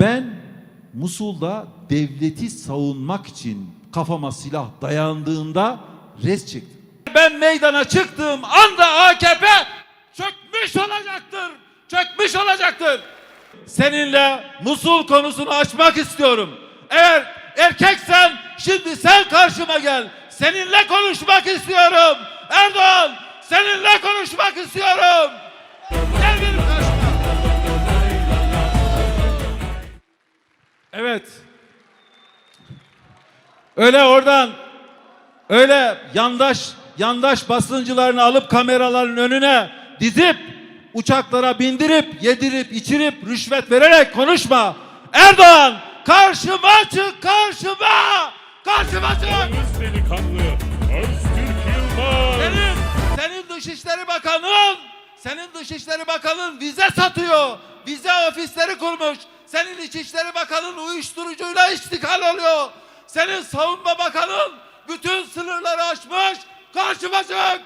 Ben Musul'da devleti savunmak için kafama silah dayandığında res çektim. Ben meydana çıktığım anda AKP çökmüş olacaktır. Çökmüş olacaktır. Seninle Musul konusunu açmak istiyorum. Eğer erkeksen şimdi sen karşıma gel. Seninle konuşmak istiyorum. Erdoğan seninle konuşmak istiyorum. Gel benim Evet. Öyle oradan öyle yandaş yandaş basıncılarını alıp kameraların önüne dizip uçaklara bindirip yedirip içirip rüşvet vererek konuşma. Erdoğan karşıma çık karşıma. Karşıma çık. Delikanlı Öztürk Yılmaz. Senin, senin Dışişleri Bakanın, senin Dışişleri Bakanın vize satıyor. Vize ofisleri kurmuş. Senin İçişleri Bakanın uyuşturucuyla iştikal oluyor. Senin Savunma Bakanın bütün sınırları aşmış. Karşıma çık.